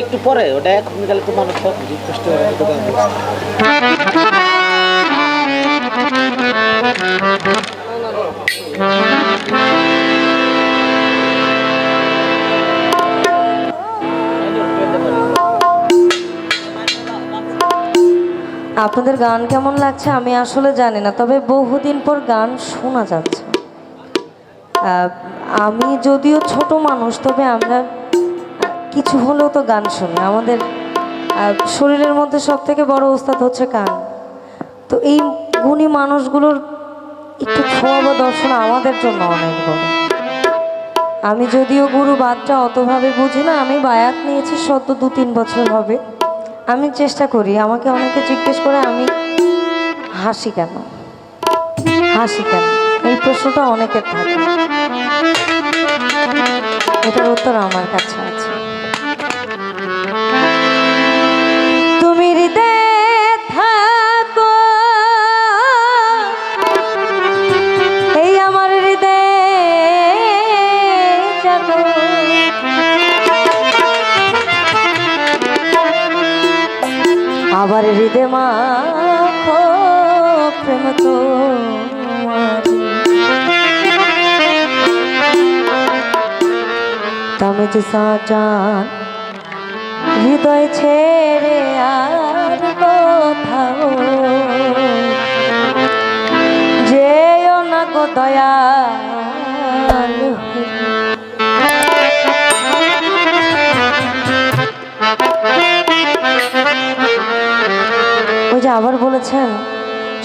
একটু পরে, ওটা এখন গেলে তো মানুষ সব দিচ্ছে। আপনাদের গান কেমন লাগছে আমি আসলে জানি না, তবে বহুদিন পর গান শোনা যাচ্ছে আমি যদিও ছোট মানুষ, তবে আমরা কিছু হলেও তো গান শুনি। আমাদের শরীরের মধ্যে সব থেকে বড় ওস্তাদ হচ্ছে গান তো এই গুণী মানুষগুলোর একটু ছোঁয়া বা দর্শন আমাদের জন্য অনেক বড়। আমি যদিও গুরু বাদটা অতভাবে বুঝি না, আমি বায়াত নিয়েছি সদ্য দু তিন বছর হবে। আমি চেষ্টা করি, আমাকে অনেকে জিজ্ঞেস করে আমি হাসি কেন? হাসি কেন? এই প্রশ্নটা অনেকের থাকে। এটার উত্তর আমার কাছে আছে। আবার হৃদয় মা প্রেম তো তমে যে সাচান হৃদয় ছেড়ে আর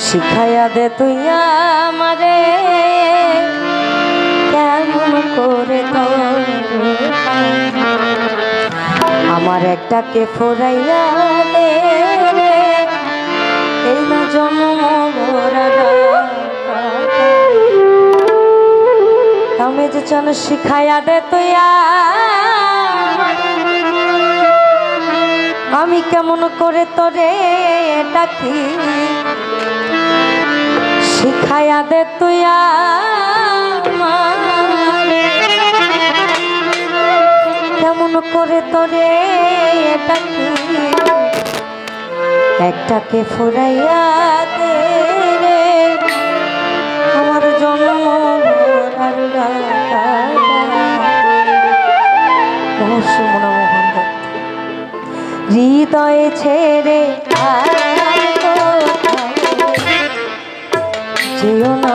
শিখাইয়া দে তুই আমারে। কেমন করে আমার একটাকে ফোরাইয়া দে এই না জন্ম যে চন শিখাইয়া দে তুই আমি কেমন করে তোরে ডাকি? শিখাইয়া দে তুই। কেমন করে তোরে একটাকে ফুরাইয়া দে রে। আমার জন্ম হৃদয়ে ছেড়ে আর যেও না।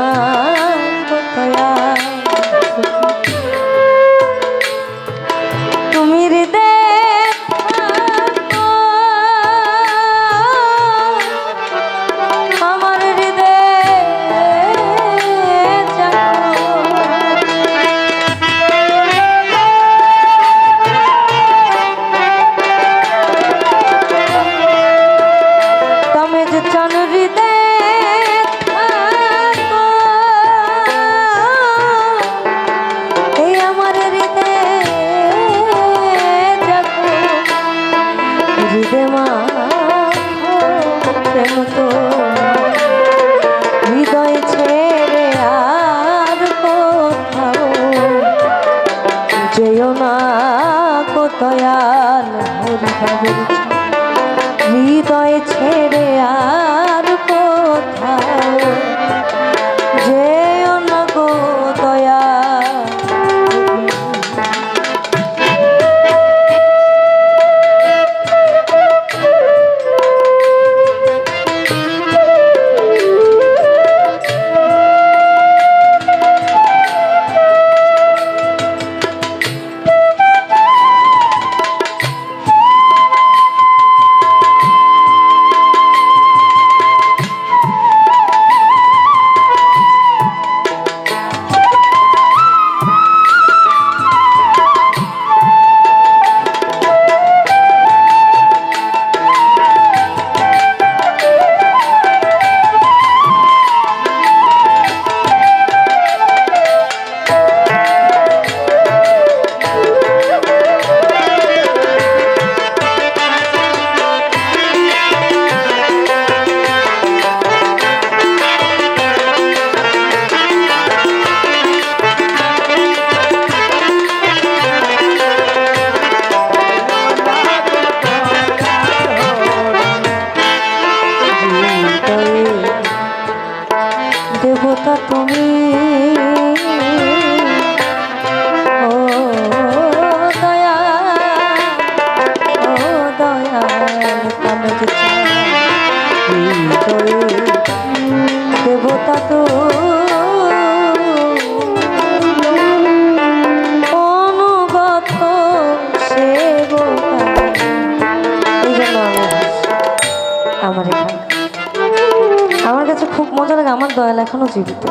এখনও জীবিত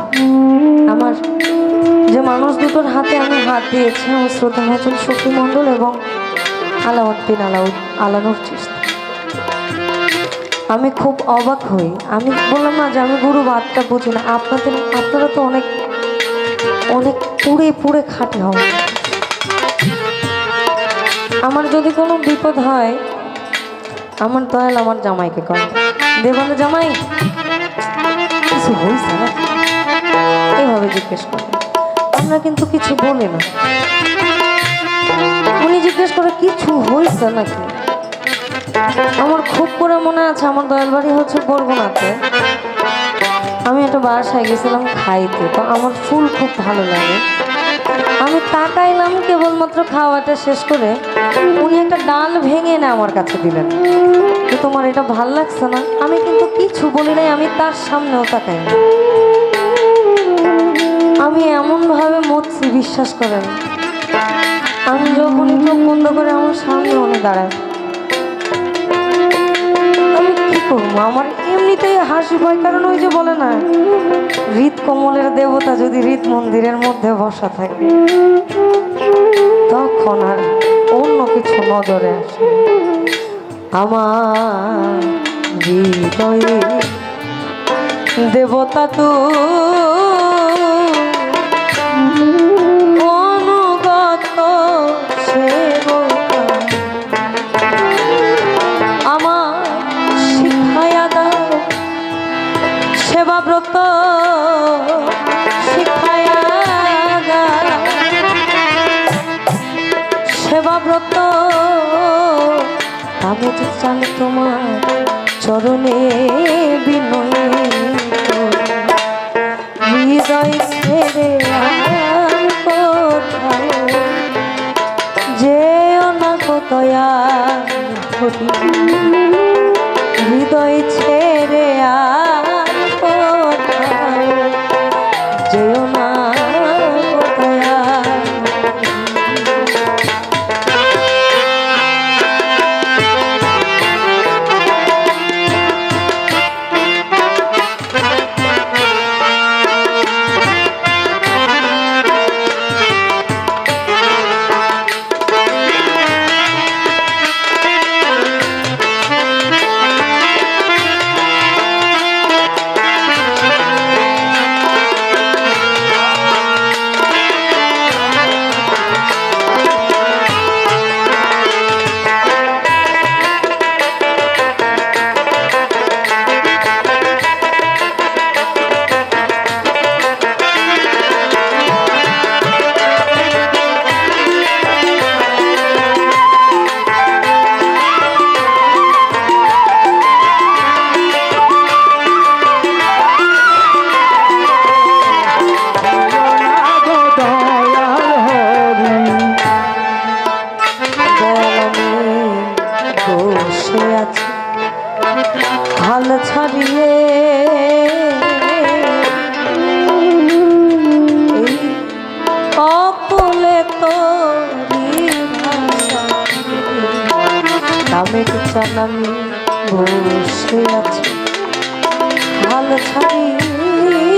আমার যে মানুষ দুটোর হাতে আমি হাত দিয়েছি, আমার শ্রদ্ধা মহাজন শক্তি মণ্ডল এবং আলাউদ্দিন আলাউদ আলানুর চিস্তি আমি খুব অবাক হই। আমি বললাম, না যে আমি গুরু, বাদটা বুঝি না। আপনাদের আপনারা তো অনেক অনেক পুড়ে পুড়ে খাটে হন। আমার যদি কোনো বিপদ হয়, আমার দয়াল আমার জামাইকে কয় দেবালে জামাই কিছু হয়েছে না? এইভাবে জিজ্ঞেস করে। আমরা কিন্তু কিছু বলি না। উনি জিজ্ঞেস করে, কিছু হয়েছে নাকি? আমার খুব করে মনে আছে, আমার দয়াল বাড়ি হচ্ছে বরগুনাতে। আমি একটা বাসায় গেছিলাম খাইতে, তো আমার ফুল খুব ভালো লাগে। আমি তাকাইলাম, কেবলমাত্র খাওয়াটা শেষ করে উনি একটা ডাল ভেঙে এনে আমার কাছে দিলেন। তোমার এটা ভালো লাগছে না? আমি কিন্তু কিছু বলি নাই, আমি তার সামনেও তাকাই না। আমি এমনভাবে মরছি, বিশ্বাস করেন। আমি যখনই চোখ বন্ধ করে আমার সামনে উনি দাঁড়ায়। আমার এমনিতেই হাসি পায়, কারণ ওই যে বলে না, হৃদ কমলের দেবতা যদি হৃদ মন্দিরের মধ্যে বসা থাকে, তখন আর অন্য কিছু নজরে আসে আমার হৃদয়ে দেবতা তো আমি চান তোমার চরণে বিনয়ে হৃদয় ছেড়ে আর কোথাও যেও বসে আছে। ভালো ছাড়িয়ে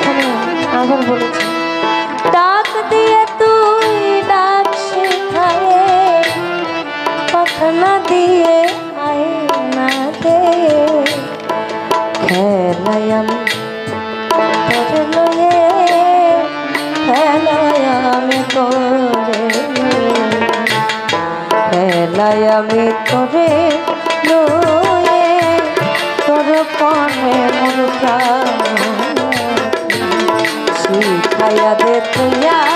এখানে আবার বলেছি। ডাক দিয়ে তুই ডাক শেখায় কথা না দিয়ে আয় না দে খেলায় আমি তোর লয়ে খেলায় আমি তোরে খেলায় আমি তোরে শিখাইয়া